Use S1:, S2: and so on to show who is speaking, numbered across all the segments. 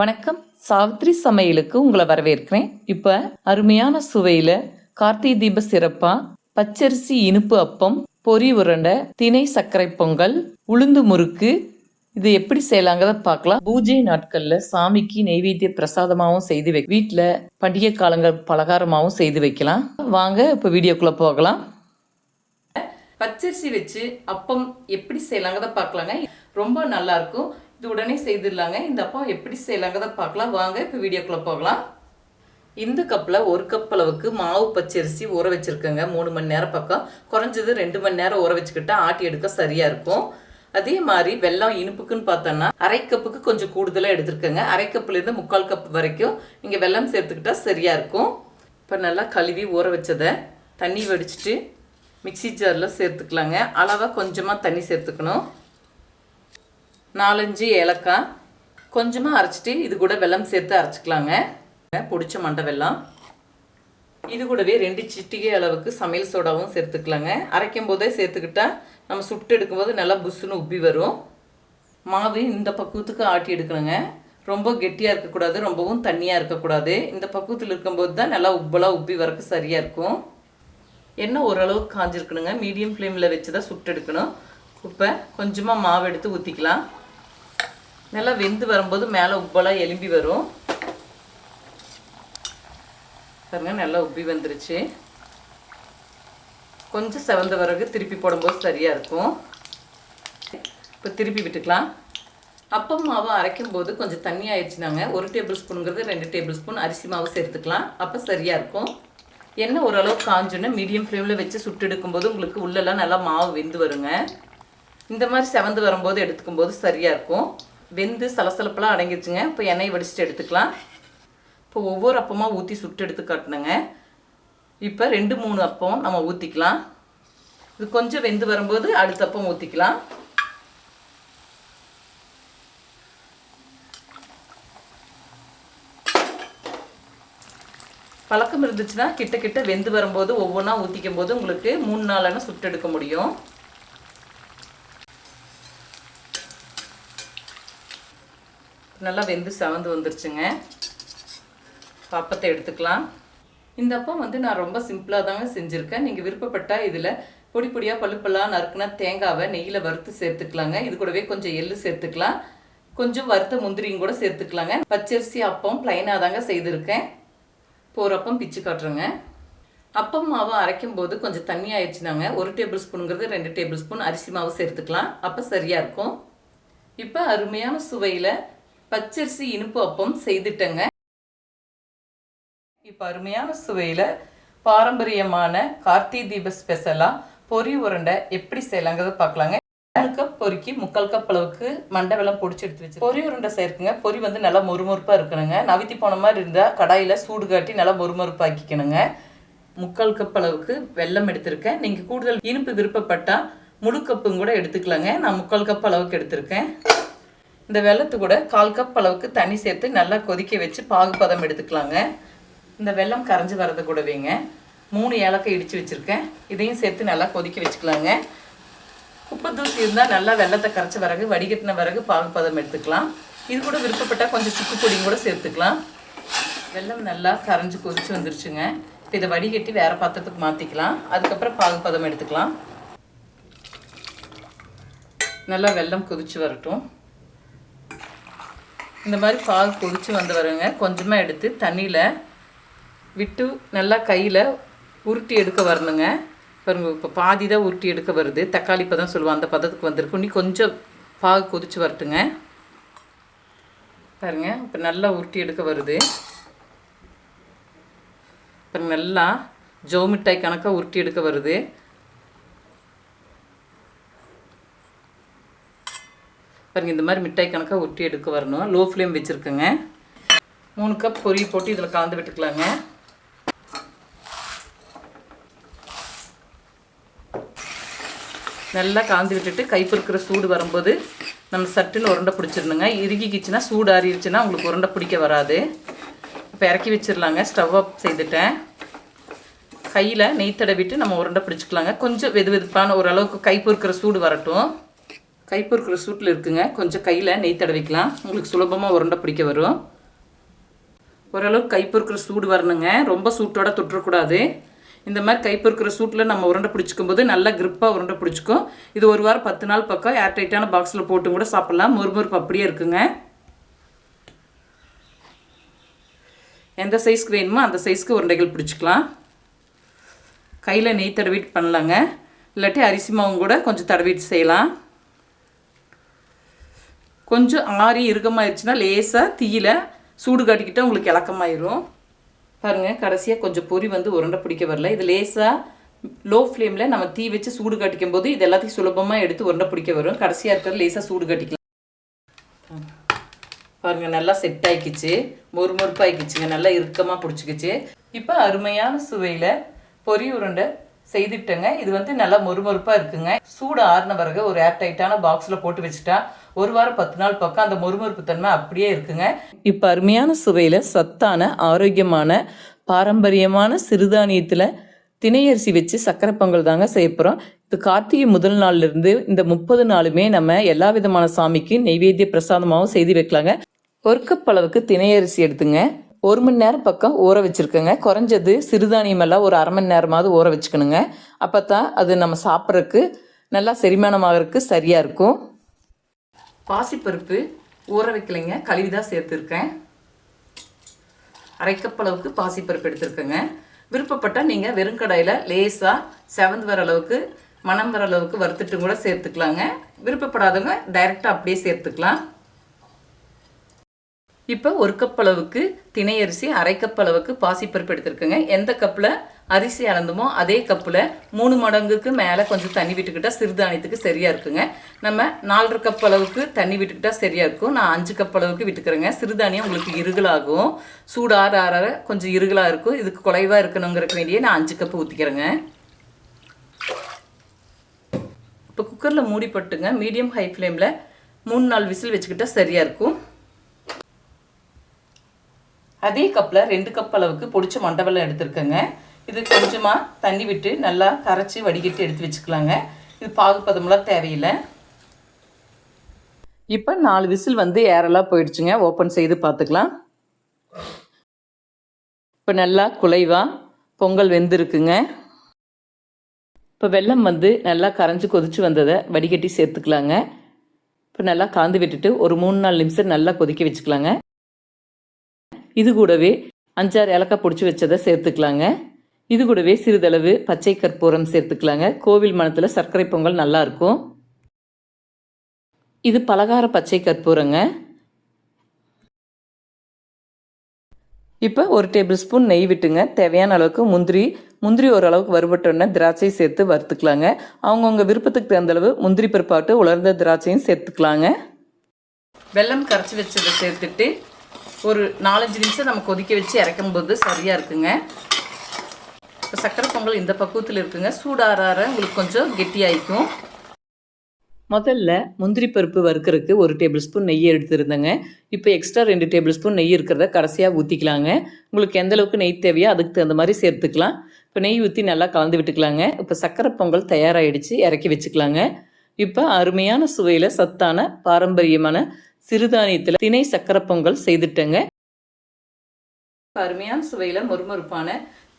S1: வணக்கம். சாவித்ரி சமையலுக்கு உங்களை வரவேற்கிறேன். இப்போ அருமையான சுவையில் கார்த்திகை தீப சிறப்பா பச்சரிசி இனிப்பு அப்பம் பொரி உருண்டை தினை சர்க்கரை பொங்கல் உளுந்து முறுக்கு. இது எப்படி செய்யலாங்கிறத பார்க்கலாம். பூஜை நாட்களில் சாமிக்கு நெய்வேத்திய பிரசாதமாகவும் செய்து வை வீட்டில் பண்டிகை காலங்கள் பலகாரமாகவும் செய்து வைக்கலாம். வாங்க இப்போ வீடியோக்குள்ளே போகலாம். பச்சரிசி வச்சு அப்பம் எப்படி செய்யலாங்கிறத பார்க்கலாங்க. ரொம்ப நல்லா இருக்கும். இது உடனே செய்திடலாங்க. இந்த அப்பா எப்படி செய்யலாங்கிறத பார்க்கலாம். வாங்க இப்போ வீடியோக்குள்ளே போகலாம். இந்த கப்பில் ஒரு கப் அளவுக்கு மாவு பச்சரிசி ஊற வச்சுருக்கேங்க. மூணு மணி நேரம் பக்கம். குறைஞ்சது ரெண்டு மணி நேரம் ஊற வச்சுக்கிட்டா ஆட்டி எடுக்க சரியாக இருக்கும். அதே மாதிரி வெல்லம் இனிப்புக்குன்னு பார்த்தோன்னா அரை கப்புக்கு கொஞ்சம் கூடுதலாக எடுத்துருக்கேங்க. அரை கப்புலேருந்து முக்கால் கப் வரைக்கும் நீங்கள் வெல்லம் சேர்த்துக்கிட்டா சரியாக இருக்கும். இப்போ நல்லா கழுவி ஊற வச்சதை தண்ணி வடிச்சிட்டு மிக்ஸி ஜாரில் சேர்த்துக்கலாங்க. அளவாக கொஞ்சமாக தண்ணி சேர்த்துக்கணும். நாலஞ்சு ஏலக்காய். கொஞ்சமாக அரைச்சிட்டு இது கூட வெல்லம் சேர்த்து அரைச்சிக்கலாங்க. பிடிச்ச மண்டை வெள்ளம் இது கூடவே ரெண்டு சிட்டிகை அளவுக்கு சமையல் சோடாவும் சேர்த்துக்கலாங்க. அரைக்கும் போதே சேர்த்துக்கிட்டா நம்ம சுட்டு எடுக்கும்போது நல்லா புஷ்ஷுன்னு உப்பி வரும். மாவு இந்த பக்குவத்துக்கு ஆட்டி எடுக்கணுங்க. ரொம்ப கெட்டியாக இருக்கக்கூடாது ரொம்பவும் தண்ணியாக இருக்கக்கூடாது. இந்த பக்குவத்தில் இருக்கும்போது தான் நல்லா உப்பலாக உப்பி வரக்கு சரியாக இருக்கும். எண்ணெய் ஓரளவுக்கு காஞ்சிருக்கணுங்க. மீடியம் ஃப்ளேமில் வச்சு தான் சுட்டு எடுக்கணும். இப்போ கொஞ்சமாக மாவு எடுத்து ஊற்றிக்கலாம் நல்லா வெந்து வரும்போது மேலே உப்பெல்லாம் எலும்பி வரும். பாருங்க நல்லா உப்பி வந்துருச்சு. கொஞ்சம் செவந்த பிறகு திருப்பி போடும்போது சரியாக இருக்கும். இப்போ திருப்பி விட்டுக்கலாம். அப்பம் மாவு அரைக்கும் போது கொஞ்சம் தண்ணி ஆயிடுச்சுனாங்க. ஒரு டேபிள் ஸ்பூனுங்கிறது ரெண்டு டேபிள் ஸ்பூன் அரிசி மாவு சேர்த்துக்கலாம். அப்போ சரியாக இருக்கும். எண்ணெய் ஓரளவுக்கு காஞ்சோன்னா மீடியம் ஃப்ளேமில் வச்சு சுட்டு எடுக்கும்போது உங்களுக்கு உள்ளெல்லாம் நல்லா மாவு வெந்து வருங்க. இந்த மாதிரி செவந்து வரும்போது எடுத்துக்கும் போது சரியாக இருக்கும். வெந்து சலசலப்பெல்லாம் அடங்கிடுச்சுங்க இப்போ எண்ணெய் வடிச்சிட்டு எடுத்துக்கலாம். இப்போ ஒவ்வொரு அப்பமாக ஊற்றி சுட்டு எடுத்து காட்டினேங்க இப்போ ரெண்டு மூணு அப்பம் நம்ம ஊற்றிக்கலாம் இது கொஞ்சம் வெந்து வரும்போது அடுத்த அப்பம் ஊற்றிக்கலாம் பழக்கம் இருந்துச்சுன்னா கிட்ட கிட்ட வெந்து வரும்போது ஒவ்வொன்றா ஊற்றிக்கும் போது உங்களுக்கு மூணு நாளான சுட்டு எடுக்க முடியும். நல்லா வெந்து சவந்து வந்துருச்சுங்க. அப்பத்தை எடுத்துக்கலாம். இந்த அப்பம் வந்து நான் ரொம்ப சிம்பிளாக தாங்க செஞ்சுருக்கேன். நீங்கள் விருப்பப்பட்டால் இதில் பொடி பொடியாக பழுப்பெல்லாம் நறுக்குனா தேங்காவை நெய்யில் வறுத்து சேர்த்துக்கலாங்க. இது கூடவே கொஞ்சம் எள்ளு சேர்த்துக்கலாம். கொஞ்சம் வறுத்த முந்திரியும் கூட சேர்த்துக்கலாங்க. பச்சரிசி அப்பம் ப்ளைனாக தாங்க செய்திருக்கேன். போகிறப்பம் பிச்சு காட்டுறேங்க. அப்பம் மாவு அரைக்கும் போது கொஞ்சம் தண்ணி ஆயிடுச்சுனாங்க. ஒரு டேபிள் ஸ்பூனுங்கிறது ரெண்டு டேபிள் ஸ்பூன் அரிசி மாவு சேர்த்துக்கலாம். அப்போ சரியாக இருக்கும். இப்போ அருமையான சுவையில் பச்சரிசி இனிப்பு அப்பம் செய்துட்டேங்க. இப்போ அருமையான சுவையில் பாரம்பரியமான கார்த்திகை தீப ஸ்பெஷலாக பொரி உருண்டை எப்படி செய்யலாங்கிறத பார்க்கலாங்க. நாலு கப் பொரிக்கு முக்கால் கப் அளவுக்கு மண்டை வெள்ளம் பொடிச்சு எடுத்து வச்சு பொரி உருண்டை சேர்க்குங்க. பொரி வந்து நல்லா மொறுமொறுப்பாக இருக்கணுங்க. நவித்தி போன மாதிரி இருந்தால் கடாயில் சூடு காட்டி நல்லா மொறுமொறுப்பாக்கிக்கணுங்க. முக்கால் கப் அளவுக்கு வெள்ளம் எடுத்திருக்கேன். நீங்கள் கூடுதல் இனிப்பு விருப்பப்பட்டால் முழு கப்பும் கூட எடுத்துக்கலாங்க. நான் முக்கால் கப் அளவுக்கு எடுத்திருக்கேன். இந்த வெள்ளத்து கூட கால் கப் அளவுக்கு தண்ணி சேர்த்து நல்லா கொதிக்க வச்சு பாகுபதம் எடுத்துக்கலாங்க. இந்த வெல்லம் கரைஞ்சி வரது கூடவேங்க மூணு ஏலக்காய் இடித்து வச்சுருக்கேன். இதையும் சேர்த்து நல்லா கொதிக்க வச்சுக்கலாங்க. உப்பு தூசி இருந்தால் நல்லா வெள்ளத்தை கரைச்ச பிறகு வடிகட்டின பிறகு பாகுபதம் எடுத்துக்கலாம். இது கூட விருப்பப்பட்டால் கொஞ்சம் சுக்கு பொடியும் கூட சேர்த்துக்கலாம். வெல்லம் நல்லா கரைஞ்சி கொதிச்சு வந்துருச்சுங்க. இப்போ இதை வடிகட்டி வேறு பாத்திரத்துக்கு மாற்றிக்கலாம் அதுக்கப்புறம் பாகுபதம் எடுத்துக்கலாம். நல்லா வெல்லம் கொதிச்சு வரட்டும். இந்த மாதிரி பால் கொதிச்சு வந்து வருங்க கொஞ்சமாக எடுத்து தண்ணியில் விட்டு நல்லா கையில் உருட்டி எடுக்க வரணுங்க. பாருங்க இப்போ பாதி தான் உருட்டி எடுக்க வருது. தக்காளி பதம் சொல்லுவோம் அந்த பதத்துக்கு வந்திருக்கு. இன்னும் கொஞ்சம் பாகு கொதிச்சு வரட்டுங்க. பாருங்க இப்போ நல்லா உருட்டி எடுக்க வருது. பாருங்க நல்லா ஜோ மிட்டாய் கணக்காக உருட்டி எடுக்க வருது. பாருங்கள் இந்த மாதிரி மிட்டாய் கணக்காக ஒட்டி எடுக்க வரணும். லோ ஃப்ளேம் வச்சுருக்குங்க. மூணு கப் பொரிய போட்டு இதில் கலந்து விட்டுக்கலாங்க. நல்லா கலந்து விட்டுட்டு கைப்பொறுக்கிற சூடு வரும்போது நம்ம சட்டுன்னு உருண்டை பிடிச்சிருணுங்க இறுகிக்கிச்சுன்னா சூடு ஆறிடுச்சுன்னா உங்களுக்கு உருண்டை பிடிக்க வராது. இப்போ இறக்கி வச்சிடலாங்க. Stove off செய்துட்டேன். கையில் நெய் தடவிட்டு நம்ம உருண்டை பிடிச்சிக்கலாங்க. கொஞ்சம் வெது வெதுப்பான ஓரளவுக்கு கை பொறுக்கிற சூடு வரட்டும். கை சூட்டில் இருக்குங்க. கொஞ்சம் கையில் நெய் தடவிக்கலாம். உங்களுக்கு சுலபமாக உருண்டை பிடிக்க வரும். ஓரளவுக்கு கைப்பொறுக்கிற சூடு வரணுங்க. ரொம்ப சூட்டோட தொட்டுறக்கூடாது இந்த மாதிரி கை சூட்டில் நம்ம உருண்டை பிடிச்சிக்கும் போது நல்லா கிரிப்பாக உருண்டை பிடிச்சிக்கும். இது ஒரு வாரம் பத்து நாள் பக்கம் ஏர் டைட்டான பாக்ஸில் போட்டு கூட சாப்பிட்லாம். முறுமுறுப்பு அப்படியே இருக்குங்க. எந்த சைஸ்க்கு வேணுமோ அந்த சைஸ்க்கு உருண்டைகள் பிடிச்சிக்கலாம். கையில் நெய் தடவிட்டு பண்ணலாங்க. இல்லாட்டி அரிசி மாவும் கூட கொஞ்சம் தடவிட்டு செய்யலாம். கொஞ்சம் ஆறி இறுக்கமாயிருச்சுன்னா லேசாக தீயில சூடு காட்டிக்கிட்டால் உங்களுக்கு இலக்கமாயிரும். பாருங்கள் கடைசியாக கொஞ்சம் பொரி வந்து உருண்டை பிடிக்க வரல. இது லேசாக லோ ஃப்ளேமில் நம்ம தீ வச்சு சூடு காட்டிக்கும் போது இது எல்லாத்தையும் சுலபமாக எடுத்து உருண்டை பிடிக்க வரும். கடைசியாக இருக்கிற லேசாக சூடு காட்டிக்கலாம். பாருங்க நல்லா செட் ஆகிக்கிச்சு மொறு மொறுப்பாயிக்கிச்சுங்க நல்லா இறுக்கமாக பிடிச்சிக்கிச்சு. இப்போ அருமையான சுவையில் பொரி உருண்டை செய்துட்டேங்க. இது வந்து நல்லா மொறுமொறுப்பாக இருக்குங்க. சூடு ஆறின பிறகு ஒரு ஏர்டைட்டான பாக்ஸில் போட்டு வச்சுட்டா ஒரு வாரம் பத்து நாள் பக்கம் அந்த மொறுமொறுப்பு தன்மை அப்படியே இருக்குங்க. இப்போ அருமையான சுவையில் சத்தான ஆரோக்கியமான பாரம்பரியமான சிறுதானியத்தில் திணையரிசி வச்சு சக்கரை பொங்கல் தாங்க செய்ய போகிறோம் இது கார்த்திகை முதல் நாள்ல இருந்து இந்த முப்பது நாளுமே நம்ம எல்லா விதமான சாமிக்கு நெய்வேத்திய பிரசாதமாகவும் செய்து வைக்கலாங்க. ஒரு கப் அளவுக்கு திணையரிசி எடுத்துங்க. ஒரு மணி நேரம் பக்கம் ஊற வச்சுருக்கோங்க. குறைஞ்சது சிறுதானியம் எல்லாம் ஒரு அரை மணி நேரமாவது ஊற வச்சுக்கணுங்க. அப்போ தான் அது நம்ம சாப்பிட்றதுக்கு நல்லா செரிமானமாகறதுக்கு சரியாக இருக்கும். பாசிப்பருப்பு ஊற வைக்கலைங்க கழுவி தான் சேர்த்துருக்கேன். அரைக்கப்பளவுக்கு பாசிப்பருப்பு எடுத்துருக்கேங்க. விருப்பப்பட்டால் நீங்கள் வெறும் கடாயில் லேசாக செவந்து வர அளவுக்கு மணம் வர அளவுக்கு வறுத்துட்டு கூட சேர்த்துக்கலாங்க. விருப்பப்படாதவங்க டைரெக்டாக அப்படியே சேர்த்துக்கலாம். இப்போ ஒரு கப் அளவுக்கு திணை அரிசி அரை கப் அளவுக்கு பாசிப்பருப்பு எடுத்துருக்குங்க. எந்த கப்பில் அரிசி அளந்தமோ அதே கப்பில் மூணு மடங்குக்கு மேலே கொஞ்சம் தண்ணி விட்டுக்கிட்டால் சிறுதானியத்துக்கு சரியாக இருக்குங்க. நம்ம நாலரை கப் அளவுக்கு தண்ணி விட்டுக்கிட்டால் சரியாக இருக்கும். நான் அஞ்சு கப் அளவுக்கு விட்டுக்கிறேங்க. சிறுதானியம் உங்களுக்கு இருகலாகும். சூடு ஆற கொஞ்சம் இருகலாக இருக்கும். இதுக்கு குறைவாக இருக்கணுங்கிறக்கு வேண்டியே நான் அஞ்சு கப்பு ஊற்றிக்கிறேங்க இப்போ குக்கரில் மூடி போட்டுங்க. மீடியம் ஹை ஃப்ளேமில் மூணு நாலு விசில் வச்சுக்கிட்டால் சரியாக இருக்கும். அதே கப்பில் ரெண்டு கப் அளவுக்கு பொடிச்ச மண்டவெல்லம் எடுத்துருக்கேங்க. இது கொஞ்சமாக தண்ணி விட்டு நல்லா கரைச்சி வடிகட்டி எடுத்து வச்சுக்கலாங்க. இது பாகுப்பதமெல்லாம் தேவையில்லை. இப்போ நாலு விசில் வந்து ஏரெல்லாம் போயிடுச்சுங்க. ஓப்பன் செய்து பார்த்துக்கலாம். இப்போ நல்லா குலைவாக பொங்கல் வெந்திருக்குங்க. இப்போ வெல்லம் வந்து நல்லா கரைஞ்சி கொதிச்சு வந்ததை வடிகட்டி சேர்த்துக்கலாங்க. இப்போ நல்லா காந்து விட்டுட்டு ஒரு மூணு நாலு நிமிஷம் நல்லா கொதிக்க வச்சுக்கலாங்க. இது கூடவே அஞ்சாறு ஏலக்காய் பிடிச்சி வச்சதை சேர்த்துக்கலாங்க. இது கூடவே சிறிதளவு பச்சை கற்பூரம் சேர்த்துக்கலாங்க. கோவில் மனத்தில் சர்க்கரை பொங்கல் நல்லா இருக்கும் இது பலகார பச்சை கற்பூரங்க. இப்போ ஒரு டேபிள் ஸ்பூன் நெய் விட்டுங்க. தேவையான அளவுக்கு முந்திரி முந்திரி ஓரளவுக்கு வறுபட்டோன்னே திராட்சை சேர்த்து வறுத்துக்கலாங்க. அவங்கவுங்க விருப்பத்துக்கு தகுந்த அளவு முந்திரி பிற்பாட்டு உலர்ந்த திராட்சையும் சேர்த்துக்கலாங்க. வெல்லம் கரைச்சி வச்சதை சேர்த்துட்டு ஒரு நாலஞ்சு நிமிஷம் நம்ம கொதிக்க வச்சு இறக்கும்போது சரியாக இருக்குங்க. இப்போ சக்கரை பொங்கல் இந்த பக்குவத்தில் இருக்குங்க. சூடாரார உங்களுக்கு கொஞ்சம் கெட்டியாயிக்கும். முதல்ல முந்திரி பருப்பு வறுக்கிறதுக்கு ஒரு டேபிள் ஸ்பூன் நெய் எடுத்துருந்தேங்க. இப்போ எக்ஸ்ட்ரா ரெண்டு டேபிள் ஸ்பூன் நெய் இருக்கிறத கடைசியாக ஊற்றிக்கலாங்க உங்களுக்கு எந்த அளவுக்கு நெய் தேவையோ அதுக்கு தகுந்த மாதிரி சேர்த்துக்கலாம். இப்போ நெய் ஊற்றி நல்லா கலந்து விட்டுக்கலாங்க. இப்போ சக்கரை பொங்கல் தயாராகிடுச்சு இறக்கி வச்சுக்கலாங்க. இப்போ அருமையான சுவையில் சத்தான பாரம்பரியமான சிறுதானியத்தில் திணை சக்கரை பொங்கல் செய்துட்டேங்க. அருமையான சுவையில் மொறுமொறுப்பான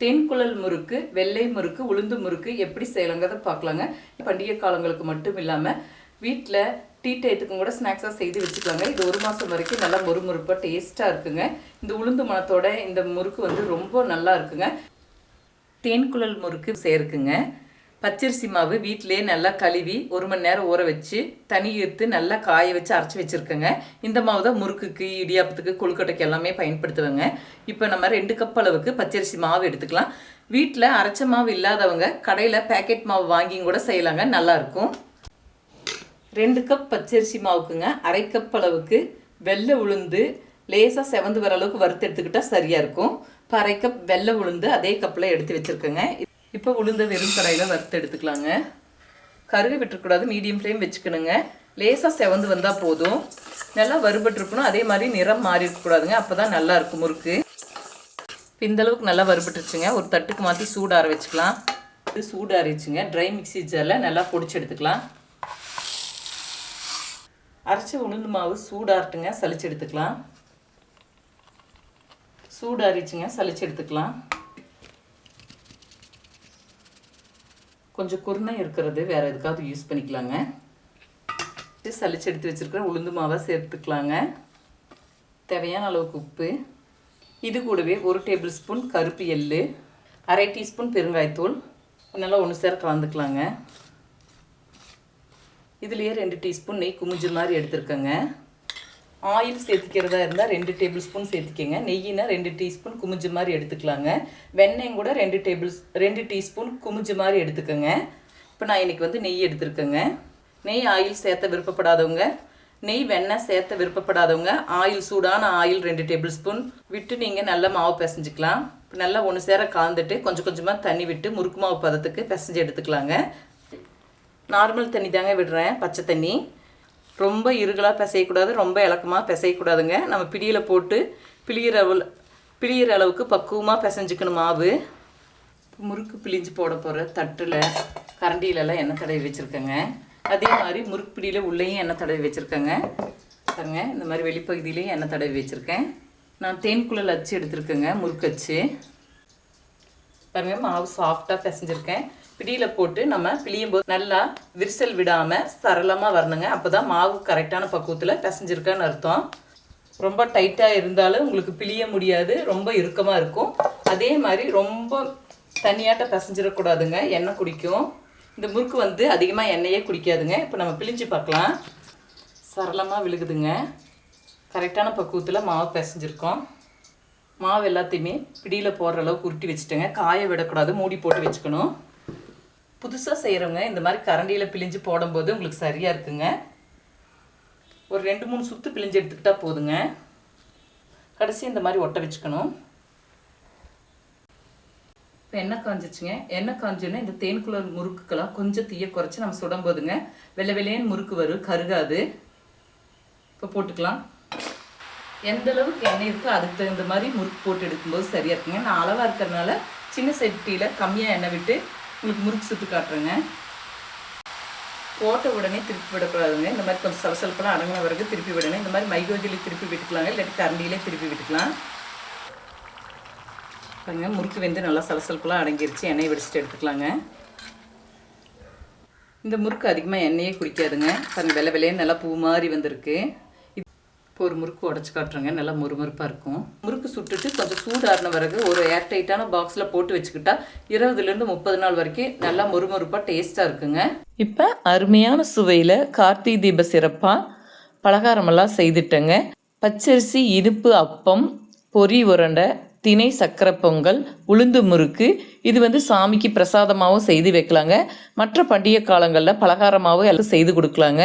S1: தென்குழல் முறுக்கு வெள்ளை முறுக்கு உளுந்து முறுக்கு எப்படி செய்யலாங்கிறத பார்க்கலாங்க. பண்டிகை காலங்களுக்கு மட்டும் இல்லாமல் வீட்டில் டீ டயத்துக்கும் கூட ஸ்நாக்ஸாக செய்து வச்சுக்கலாங்க. இது ஒரு மாதம் வரைக்கும் நல்லா மொறுமொறுப்பாக டேஸ்ட்டாக இருக்குங்க. இந்த உளுந்து மணத்தோட இந்த முறுக்கு வந்து ரொம்ப நல்லா இருக்குங்க. தேன்குழல் முறுக்கு சேர்க்குங்க. பச்சரிசி மாவு வீட்டிலே நல்லா கழுவி ஒரு மணி நேரம் ஊற வச்சு தனி எடுத்து நல்லா காய வச்சு அரைச்சி வச்சுருக்கேங்க. இந்த மாவு தான் முறுக்குக்கு இடியாப்பத்துக்கு கொழுக்கட்டைக்கு எல்லாமே பயன்படுத்துவேங்க. இப்போ நம்ம ரெண்டு கப் அளவுக்கு பச்சரிசி மாவு எடுத்துக்கலாம். வீட்டில் அரைச்ச மாவு இல்லாதவங்க கடையில் பேக்கெட் மாவு வாங்கியும் கூட செய்யலாங்க. நல்லாயிருக்கும் ரெண்டு கப் பச்சரிசி மாவுக்குங்க. அரை கப் அளவுக்கு வெள்ளை உளுந்து லேசாக செவந்து வர அளவுக்கு வறுத்து எடுத்துக்கிட்டால் சரியாக இருக்கும். இப்போ அரை கப் வெள்ளை உளுந்து அதே கப்பில் எடுத்து வச்சுருக்கேங்க. இப்போ உளுந்த வெறும் கடாயில் வறுத்து எடுத்துக்கலாங்க. கருகு விட்டுறக்கூடாது மீடியம் ஃப்ளேம் வச்சுக்கணுங்க. லேசாக செவந்து வந்தால் போதும். நல்லா வறுபட்டுருக்கணும். அதே மாதிரி நிறம் மாறி இருக்கக்கூடாதுங்க. அப்போ தான் நல்லா இருக்கும் முறுக்கு. இந்தளவுக்கு நல்லா வறுபட்டுருச்சுங்க. ஒரு தட்டுக்கு மாற்றி சூடார வச்சுக்கலாம். இது சூடாரிச்சுங்க ட்ரை மிக்சி ஜாரில் நல்லா பொடிச்சு எடுத்துக்கலாம். அரைச்ச உளுந்து மாவு சூடாகட்டுங்க சளிச்சு எடுத்துக்கலாம். சூடாரிச்சுங்க சளிச்சு எடுத்துக்கலாம். கொஞ்சம் குருணை இருக்கிறது வேறு எதுக்காவது யூஸ் பண்ணிக்கலாங்க. இது எடுத்து வச்சிருக்கிற உளுந்து மாவை சேர்த்துக்கலாங்க. தேவையான அளவுக்கு உப்பு. இது கூடவே ஒரு டேபிள் ஸ்பூன் கருப்பு எள்ளு அரை டீஸ்பூன் பெருங்காயத்தூள். நல்லா ஒன்று சேர கலந்துக்கலாங்க. இதுலேயே ரெண்டு டீஸ்பூன் நெய் குமிஞ்சு மாதிரி எடுத்துருக்கேங்க. ஆயில் சேர்த்துக்கிறதா இருந்தால் ரெண்டு டேபிள் ஸ்பூன் சேர்த்துக்கங்க. நெய்யினா ரெண்டு டீஸ்பூன் குமிஞ்சு மாதிரி எடுத்துக்கலாங்க. வெண்ணெயும் கூட ரெண்டு டேபிள் ரெண்டு டீஸ்பூன் குமிஞ்சு மாதிரி எடுத்துக்கோங்க. இப்போ நான் இன்னைக்கு வந்து நெய் எடுத்துருக்கேங்க. நெய் ஆயில் சேர்த்த விருப்பப்படாதவங்க நெய் வெண்ணெய் சேர்த்த விருப்பப்படாதவங்க ஆயில் சூடான ஆயில் ரெண்டு டேபிள் ஸ்பூன் விட்டு நீங்கள் நல்லா மாவு பிசைஞ்சிக்கலாம். நல்லா ஒன்று சேர கலந்துட்டு கொஞ்சம் கொஞ்சமாக தண்ணி விட்டு முறுக்கு மாவு பதத்துக்கு பிசைஞ்சு எடுத்துக்கலாங்க. நார்மல் தண்ணி தாங்க விடுறேன் பச்சை தண்ணி. ரொம்ப இருகலாக பிசையக்கூடாது ரொம்ப இலக்கமாக பிசையக்கூடாதுங்க. நம்ம பிடியில் போட்டு பிழியிற பிழியிற அளவுக்கு பக்குவமாக பிசைஞ்சுக்கணும் மாவு. முறுக்கு பிழிஞ்சு போட போகிற தட்டில் கரண்டியிலலாம் எண்ணெய் தடவி வச்சுருக்கேங்க. அதே மாதிரி முறுக்கு பிடியில் உள்ளேயும் எண்ணெய் தடவி வச்சுருக்கேங்க. பாருங்க இந்த மாதிரி வெளிப்பகுதியிலையும் எண்ணெய் தடவி வச்சுருக்கேன். நான் தேன்குழல் அச்சு எடுத்திருக்கேங்க முறுக்கு அச்சு. பாருங்கள் மாவு சாஃப்டாக பிசைஞ்சிருக்கேன். பிடியில் போட்டு நம்ம பிழியும் போது நல்லா விரிசல் விடாமல் சரளமாக வரணுங்க. அப்போ தான் மாவு கரெக்டான பக்குவத்தில் பிசைஞ்சிருக்கான்னு அர்த்தம். ரொம்ப டைட்டாக இருந்தாலும் உங்களுக்கு பிழிய முடியாது. ரொம்ப இறுக்கமாக இருக்கும். அதே மாதிரி ரொம்ப தனியாட்ட பிசைஞ்சிடக்கூடாதுங்க. எண்ணெய் குடிக்கும். இந்த முறுக்கு வந்து அதிகமாக எண்ணெயே குடிக்காதுங்க. இப்போ நம்ம பிழிஞ்சு பார்க்கலாம். சரளமாக விழுகுதுங்க. கரெக்டான பக்குவத்தில் மாவு பிசைஞ்சிருக்கோம். மாவு எல்லாத்தையுமே பிடியில் போடுற அளவுக்கு உருட்டி வச்சுட்டேங்க. காய விடக்கூடாது. மூடி போட்டு வச்சுக்கணும். புதுசாக செய்கிறவங்க இந்த மாதிரி கரண்டியில் பிழிஞ்சு போடும்போது உங்களுக்கு சரியாக இருக்குங்க. ஒரு ரெண்டு மூணு சுற்று பிழிஞ்சு எடுத்துக்கிட்டால் போதுங்க. கடைசி இந்த மாதிரி ஒட்ட வச்சுக்கணும். இப்போ எண்ணெய் காஞ்சிச்சுங்க. எண்ணெய் காஞ்சோன்னா இந்த தேன்குழல் முறுக்குக்கெல்லாம் கொஞ்சம் தீயை குறைச்சி நம்ம சுடும் போதுங்க வெள்ளை வெள்ளையன்னு முறுக்கு வரும் கருகாது. இப்போ போட்டுக்கலாம். எந்த அளவுக்கு எண்ணெய் இருக்கோ அதுக்கு தகுந்த மாதிரி முறுக்கு போட்டு எடுக்கும்போது சரியாக இருக்குங்க. நான் அளவாக இருக்கிறதுனால சின்ன சட்டியில் கம்மியாக எண்ணெய் விட்டு உங்களுக்கு முறுக்கு சுட்டு காட்டுறேங்க. போட்ட உடனே திருப்பி விடக்கூடாதுங்க. இந்த மாதிரி கொஞ்சம் சலசலப்பெல்லாம் அடங்கின பிறகு திருப்பி விடணும். இந்த மாதிரி மைகோஜிலே திருப்பி விட்டுக்கலாங்க. இல்லாட்டி கரண்டியிலே திருப்பி விட்டுக்கலாம். பாருங்க முறுக்கு வெந்து நல்லா சலசலப்பெல்லாம் அடங்கிருச்சு. எண்ணெய் வடிச்சிட்டு எடுத்துக்கலாங்க. இந்த முறுக்கு அதிகமாக எண்ணெயே குடிக்காதுங்க. பாருங்க வெள்ளை வெள்ளையே நல்லா பூ மாதிரி வந்திருக்கு. இப்போ ஒரு முறுக்கு உடச்சி காட்டுறேங்க. நல்லா முறுமுறுப்பாக இருக்கும். முறுக்கு சுட்டுட்டு கொஞ்சம் சூடாறின பிறகு ஒரு ஏர் டைட்டான பாக்ஸில் போட்டு வச்சுக்கிட்டா இருபதுலேருந்து முப்பது நாள் வரைக்கும் நல்லா முறுமுறுப்பாக டேஸ்ட்டாக இருக்குங்க. இப்போ அருமையான சுவையில் கார்த்திகை தீப சிறப்பாக பலகாரமெல்லாம் செய்துட்டேங்க. பச்சரிசி இனிப்பு அப்பம் பொரி உருண்டை தினை சக்கரை பொங்கல் உளுந்து முறுக்கு. இது வந்து சாமிக்கு பிரசாதமாகவும் செய்து வைக்கலாங்க. மற்ற பண்டிகை காலங்களில் பலகாரமாகவும் எல்லாம் செய்து கொடுக்கலாங்க.